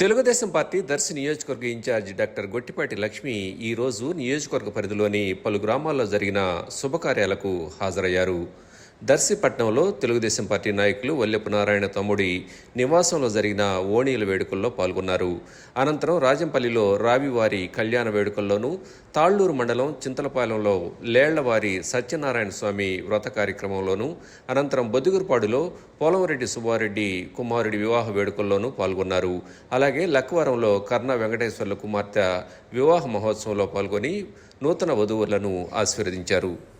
Telugu Desam party Darsi నియోజకవర్గ incharge doctor Gottipati Lakshmi ఈ రోజు నియోజకవర్గ పరిధిలోని పలు గ్రామాల్లో జరిగిన శుభకార్యాలకు హాజరయ్యారు. దర్శిపట్నంలో తెలుగుదేశం పార్టీ నాయకులు వల్లెపు నారాయణ తమ్ముడి నివాసంలో జరిగిన ఓణీల వేడుకల్లో పాల్గొన్నారు. అనంతరం రాజంపల్లిలో రావివారి కళ్యాణ వేడుకల్లోనూ తాళ్ళూరు మండలం చింతలపాలెంలో లేళ్ళవారి సత్యనారాయణ స్వామి వ్రత కార్యక్రమంలోనూ అనంతరం బొద్దుగురుపాడులో పోలవరెడ్డి సుబ్బారెడ్డి కుమారుడి వివాహ వేడుకల్లోనూ పాల్గొన్నారు. అలాగే లక్కవరంలో కర్ణ వెంకటేశ్వర్ల కుమార్తె వివాహ మహోత్సవంలో పాల్గొని నూతన వధువులను ఆశీర్వదించారు.